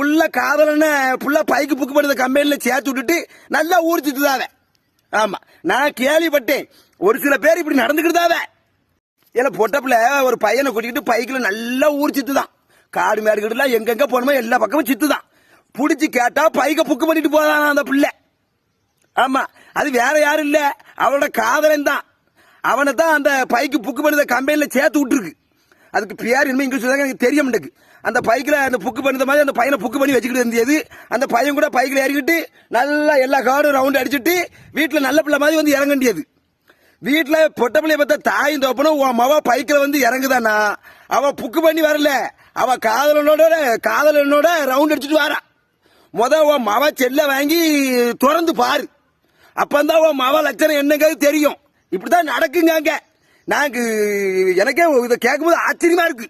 புள்ள காதலன்னு புள்ள bike book பண்ணத கம்பெனில சேர்த்து விட்டுட்டு நல்லா ஊர் சுத்துதாவ ஆமா நான் கேள்விப்பட்டேன். ஒரு சில பேர் இப்படி நடந்துக்கிட்டுதாவ. ஏன்னா பொட்டப்புல ஒரு பையனை கூட்டிக்கிட்டு பைக்கில் நல்லா ஊர் சுத்துதான் காடு மேடுக்கிட்டுலாம் கிட்டலாம் எங்கெங்க போகணுமோ எல்லா பக்கமும் சுத்துதான் பிடிச்சி கேட்டா பைக்கை புக்கு பண்ணிட்டு போதான் அந்த பிள்ளை. ஆமா அது வேற யாரும் இல்ல. அவனோட காதலன் தான் அவனை தான் அந்த பைக்கு புக்கு பண்ணத கம்பெனில சேர்த்து விட்டுருக்கு. அதுக்கு பேர் இனிமே இங்கிலீஷ் தான் எனக்கு தெரிய மாட்டேங்குது அந்த பைக்கில் அந்த புக்கு பண்ண மாதிரி அந்த பையனை புக்கு பண்ணி வச்சுக்கிட்டு இருந்தது. அந்த பையன் கூட பைக்கில் ஏறிக்கிட்டு நல்லா எல்லா காடும் ரவுண்ட் அடிச்சுட்டு வீட்டில் நல்ல பிள்ளை மாதிரி வந்து இறங்க வேண்டியது வீட்டில் பொட்ட பிள்ளைய பார்த்தா தாயும் தோப்பனும் உன் மவ பைக்கில் வந்து இறங்குதானா அவன் புக்கு பண்ணி வரல. அவள் காதலனோட காதலனோட ரவுண்ட் அடிச்சுட்டு வாரா முத உன் மவ செல்ல வாங்கி திறந்து பாரு. அப்பந்தான் உன் மவ லட்சணம் என்னங்கிறது தெரியும். இப்படிதான் நடக்குங்க அங்கே. நாங்க எனக்கே இதை கேட்கும்போது ஆச்சரியமா இருக்கு.